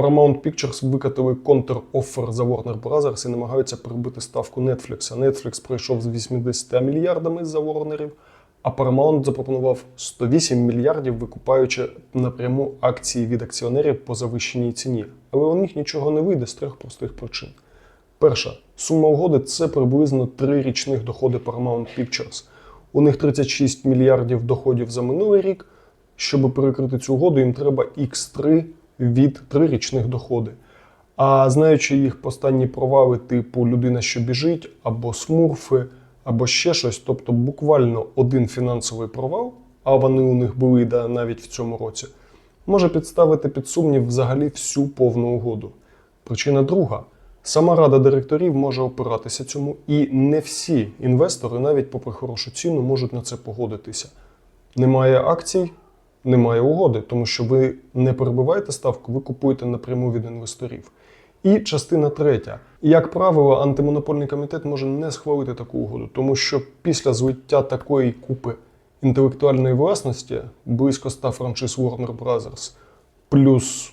Paramount Pictures викатили контр-оффер за Warner Bros. і намагаються прибити ставку Netflix. Netflix пройшов з 80 мільярдами за Warnerів, а Paramount запропонував 108 мільярдів, викупаючи напряму акції від акціонерів по завищеній ціні. Але у них нічого не вийде з трьох простих причин. Перша сума угоди це приблизно три річних доходи Paramount Pictures. У них 36 мільярдів доходів за минулий рік. Щоб перекрити цю угоду, їм треба X3 від трирічних доходи. А знаючи їх останні провали, типу людина, що біжить, або смурфи, або ще щось, тобто буквально один фінансовий провал, а вони у них були да, навіть в цьому році, може підставити під сумнів взагалі всю повну угоду. Причина друга. Сама рада директорів може опиратися цьому, і не всі інвестори, навіть попри хорошу ціну, можуть на це погодитися. Немає акцій, немає угоди, тому що ви не перебиваєте ставку, ви купуєте напряму від інвесторів. І частина третя. Як правило, антимонопольний комітет може не схвалити таку угоду, тому що після злиття такої купи інтелектуальної власності близько 100 франшиз Warner Bros. плюс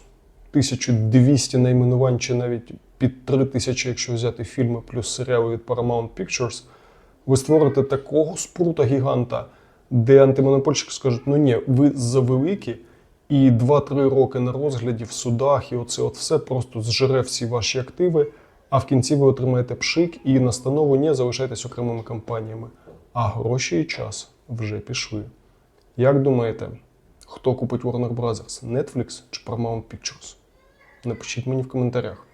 1200 найменувань, чи навіть під 3000, якщо взяти фільми, плюс серіали від Paramount Pictures, ви створите такого спрута гіганта, де антимонопольщики скажуть: ну ні, ви завеликі, і 2-3 роки на розгляді в судах, і оце от все просто зжере всі ваші активи. А в кінці ви отримаєте пшик і настанову ні, залишайтесь окремими компаніями. А гроші і час вже пішли. Як думаєте, хто купить Warner Bros. Netflix чи Paramount Pictures? Напишіть мені в коментарях.